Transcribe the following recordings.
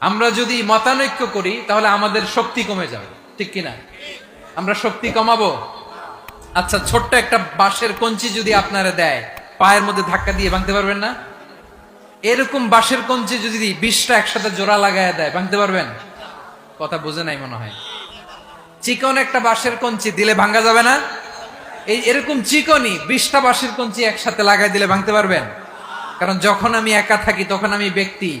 আমরা যদি মতানৈক্য করি, তাহলে আমাদের শক্তি কমে যাবে। ঠিক কিনা? আমরা শক্তি কমাবো? আচ্ছা ছোট্ট একটা বাঁশের কঞ্চি যদি আপনারা দেয়, পায়ের মধ্যে ধাক্কা দিয়ে ভাঙতে পারবেন না? এরকম বাঁশের কঞ্চি যদি বিশটা একসাথে জোড়া লাগায় দেয়, ভাঙতে পারবেন? কথা বুঝে নাই মনে হয়। চিকন একটা বাঁশের কঞ্চি দিলে ভাঙা যাবে না? এই এরকম চিকনই বিশটা বাঁশের কঞ্চি একসাথে লাগাই দিলে ভাঙতে পারবেন? কারণ যখন আমি একা থাকি, তখন আমি ব্যক্তি।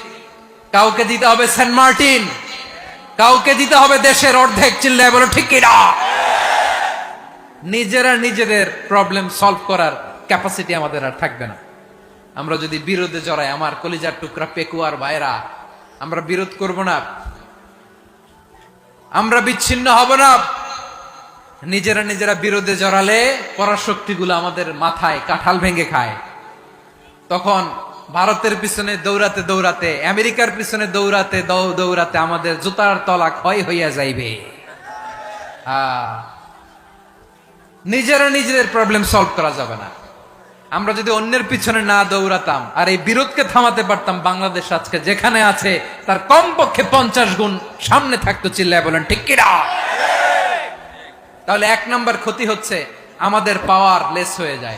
কাউকে দিতে হবে সেন্ট মার্টিন। কাউকে দিতে হবে দেশের অর্ধেক চিল্লায় বলো, ঠিক কিনা নিজেরা নিজেদের প্রবলেম সলভ করার ক্যাপাসিটি আমাদের আর থাকবে না। আমরা যদি বিরোধে জড়াই, আমার কলিজার টুকরা পেকুয়ার ভাইরা, আমরা বিরোধ করব না। আমরা বিচ্ছিন্ন হব না। নিজেরা নিজেরা বিরোধে জড়ালে পরাশক্তিগুলো আমাদের মাথায় কাঁঠাল ভেঙে খায়। তখন ভারতের পিছনে দৌড়াতে দৌড়াতে, আমেরিকার পিছনে দৌড়াতে দৌড়াতে আমাদের জুতার তলা ক্ষয় হইয়া যাইবে। নিজেরা নিজেদের প্রবলেম সলভ করা যাবে না। আমরা যদি অন্যের পিছনে না দৌড়াতাম আর এই বিরোধকে থামাতে পারতাম, বাংলাদেশ আজকে যেখানে আছে, তার কমপক্ষে পঞ্চাশ গুণ সামনে থাকতো চিল্লায় বলেন, ঠিক কিনা? তাহলে এক নাম্বার ক্ষতি হচ্ছে, আমাদের পাওয়ার লেস হয়ে যায়।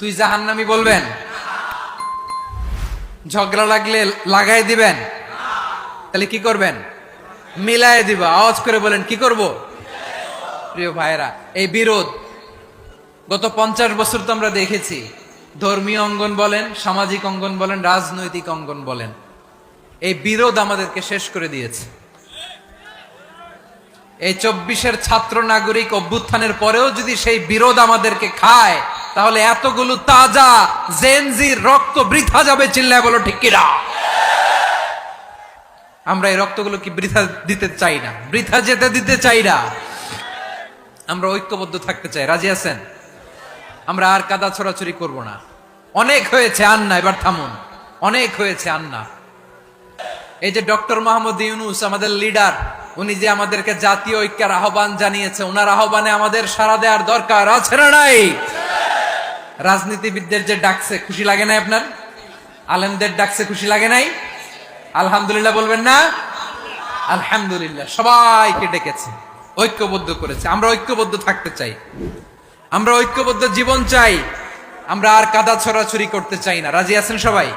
তুই জাহান্নামি বলবেন? ঝগড়া লাগলে লাগাই দিবেন? তাহলে কি করবেন? মিলায় দিব, আওয়াজ করে বলেন, কি করব? প্রিয় ভাইরা এই বিরোধ, গত পঞ্চাশ বছর তো আমরা দেখেছি। ধর্মীয় অঙ্গন বলেন, সামাজিক অঙ্গন বলেন, রাজনৈতিক অঙ্গন বলেন। এই বিরোধ আমাদেরকে শেষ করে দিয়েছে। এই চব্বিশের ছাত্র নাগরিক অভ্যুত্থানের পরেও যদি সেই বিরোধ আমাদেরকে খায় তাহলে এতগুলো তাজা জেনজির রক্ত বৃথা যাবে চিল্লায় বলো, ঠিক কিনা? আমরা এই রক্তগুলো কি বৃথা দিতে চাই না? বৃথা যেতে দিতে চাই না। আমরা ঐক্যবদ্ধ থাকতে চাই, রাজি আছেন? আমরা আর কাদা ছড়াছড়ি করব না। অনেক হয়েছে, আন্না, এবার থামুন। অনেক হয়েছে, আন্না। এই যে ডক্টর মোহাম্মদ ইউনুস, আমাদের লিডার, উনি যে আমাদেরকে জাতীয় ঐক্যের আহ্বান জানিয়েছে ওনার আহ্বানে আমাদের সারা দেওয়ার দরকার আছে না নাই? রাজনীতিবিদদের যে ডাকছে, খুশি লাগে নাই আপনার? আলেমদের ডাকছে, খুশি লাগে নাই? আলহামদুলিল্লাহ বলবেন না? আলহামদুলিল্লাহ, সবাইকে ডেকেছে, ঐক্যবদ্ধ করেছে। আমরা ঐক্যবদ্ধ থাকতে চাই। আমরা ঐক্যবদ্ধ জীবন চাই। আমরা আর কাদা ছড়াছড়ি করতে চাই না। রাজি আছেন সবাই?